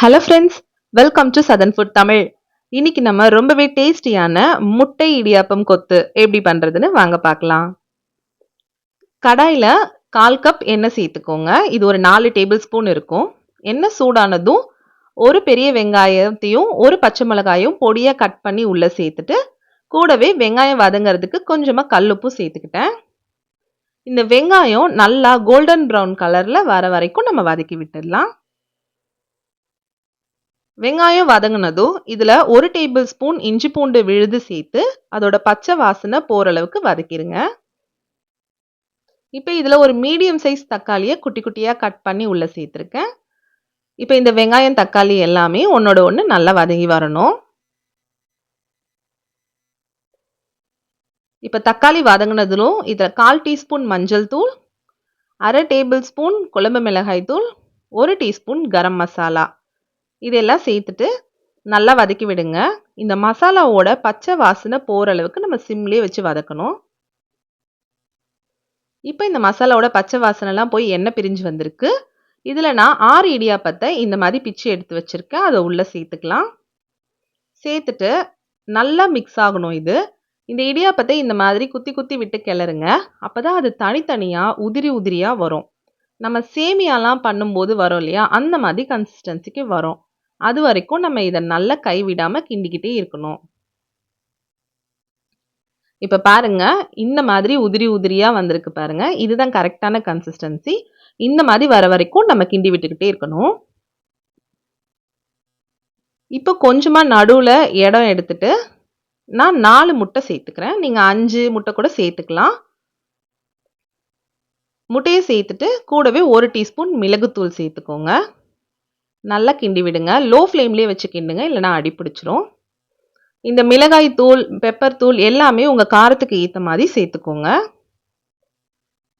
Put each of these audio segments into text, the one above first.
Hello friends welcome to southern food Tamil இன்னைக்கு நம்ம ரொம்பவே டேஸ்டியான முட்டை இடியாப்பம் கொத்து எப்படி பண்ணுறதுன்னு வாங்க பார்க்கலாம். கடாயில் கால் கப் எண்ணெய் சேர்த்துக்கோங்க. இது ஒரு நாலு டேபிள் ஸ்பூன் இருக்கும். எண்ணெய் சூடானதும் ஒரு பெரிய வெங்காயத்தையும் ஒரு பச்சை மிளகாயும் பொடியாக கட் பண்ணி உள்ளே சேர்த்துட்டு கூடவே வெங்காயம் வதங்கிறதுக்கு கொஞ்சமாக கல்லுப்பும் சேர்த்துக்கிட்டேன். இந்த வெங்காயம் நல்லா கோல்டன் ப்ரௌன் கலரில் வர வரைக்கும் நம்ம வதக்கி விட்டுடலாம். வெங்காயம் வதங்கினதும் இதில் ஒரு டேபிள் ஸ்பூன் இஞ்சி பூண்டு விழுது சேர்த்து அதோட பச்சை வாசனை போகிற அளவுக்கு வதக்கிடுங்க இப்போ இதில் ஒரு மீடியம் சைஸ் தக்காளியை குட்டி குட்டியாக கட் பண்ணி உள்ளே சேர்த்துருக்கேன். இப்போ இந்த வெங்காயம் தக்காளி எல்லாமே ஒன்றோட ஒன்று நல்லா வதங்கி வரணும். இப்போ தக்காளி வதங்கினதுலும் இதில் கால் டீஸ்பூன் மஞ்சள் தூள் அரை டேபிள் ஸ்பூன் குழம்பு மிளகாய் தூள் ஒரு டீஸ்பூன் கரம் மசாலா. இதெல்லாம் சேர்த்துட்டு நல்லா வதக்கி விடுங்க. இந்த மசாலாவோட பச்சை வாசனை போகிற அளவுக்கு நம்ம சிம்லேயே வச்சு வதக்கணும். இப்போ இந்த மசாலாவோட பச்சை வாசனைலாம் போய் எண்ணெய் பிரிஞ்சு வந்திருக்கு. இதில் நான் ஆறு இடியாப்பத்தை இந்த மாதிரி பிச்சு எடுத்து வச்சுருக்கேன். அதை உள்ளே சேர்த்துக்கலாம். சேர்த்துட்டு நல்லா மிக்ஸ் ஆகணும் இது. இந்த இடியாப்பத்தை இந்த மாதிரி குத்தி குத்தி விட்டு கிளறுங்க. அப்போ தான் அது தனித்தனியாக உதிரி உதிரியாக வரும். நம்ம சேமியாலாம் பண்ணும்போது வரும் இல்லையா? அந்த மாதிரி கன்சிஸ்டன்சிக்கு வரும். அது வரைக்கும் நம்ம இதை நல்லா கைவிடாமல் கிண்டிக்கிட்டே இருக்கணும். இப்போ பாருங்க இந்த மாதிரி உதிரி உதிரியாக வந்திருக்கு பாருங்க. இதுதான் கரெக்டான கன்சிஸ்டன்சி இந்த மாதிரி வர வரைக்கும் நம்ம கிண்டி விட்டுக்கிட்டே இருக்கணும். இப்போ கொஞ்சமாக நடுவில் இடம் எடுத்துட்டு நான் நாலு முட்டை சேர்த்துக்கிறேன். நீங்கள் அஞ்சு முட்டை கூட சேர்த்துக்கலாம். முட்டையை சேர்த்துட்டு கூடவே ஒரு டீஸ்பூன் மிளகுத்தூள் சேர்த்துக்கோங்க. நல்லா கிண்டி விடுங்க. லோ ஃப்ளேம்லேயே வச்சு கிண்டுங்க. இல்லைனா அடி பிடிச்சிரும். இந்த மிளகாய் தூள் பெப்பர் தூள் எல்லாமே உங்கள் காரத்துக்கு ஏற்ற மாதிரி சேர்த்துக்கோங்க.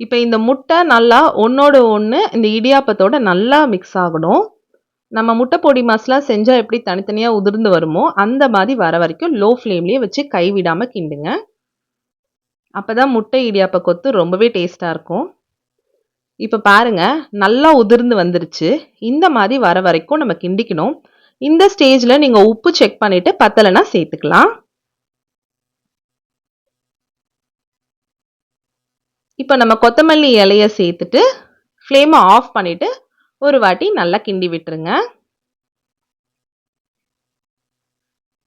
இப்போ இந்த முட்டை நல்லா ஒன்றோட ஒன்று இந்த இடியாப்பத்தோட நல்லா மிக்ஸ் ஆகணும். நம்ம முட்டை பொடி மசாலா செஞ்சால் எப்படி தனித்தனியாக உதிர்ந்து வருமோ அந்த மாதிரி வர வரைக்கும் லோ ஃப்ளேம்லேயே வச்சு கைவிடாமல் கிண்டுங்க. அப்போ தான் முட்டை இடியாப்ப கொத்து ரொம்பவே டேஸ்ட்டாக இருக்கும். இப்போ பாருங்க நல்லா உதிர்ந்து வந்துருச்சு. இந்த மாதிரி வர வரைக்கும் நம்ம கிண்டிக்கணும். இந்த ஸ்டேஜில் நீங்கள் உப்பு செக் பண்ணிவிட்டு பத்தலைன்னா சேர்த்துக்கலாம். இப்போ நம்ம கொத்தமல்லி இலையை சேர்த்துட்டு ஃப்ளேமை ஆஃப் பண்ணிவிட்டு ஒரு வாட்டி நல்லா கிண்டி விட்டுருங்க.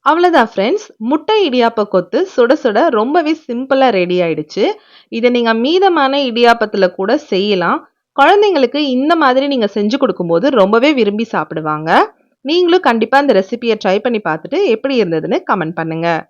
அவ்வளோதான் ஃப்ரெண்ட்ஸ் முட்டை இடியாப்ப கொத்து சுட சுட ரொம்பவே சிம்பிளாக ரெடி ஆயிடுச்சு. இதை நீங்கள் மீதமான இடியாப்பத்தில் கூட செய்யலாம். குழந்தைங்களுக்கு இந்த மாதிரி நீங்கள் செஞ்சு கொடுக்கும்போது ரொம்பவே விரும்பி சாப்பிடுவாங்க. நீங்களும் கண்டிப்பாக இந்த ரெசிபியை ட்ரை பண்ணி பார்த்துட்டு எப்படி இருந்ததுன்னு கமெண்ட் பண்ணுங்கள்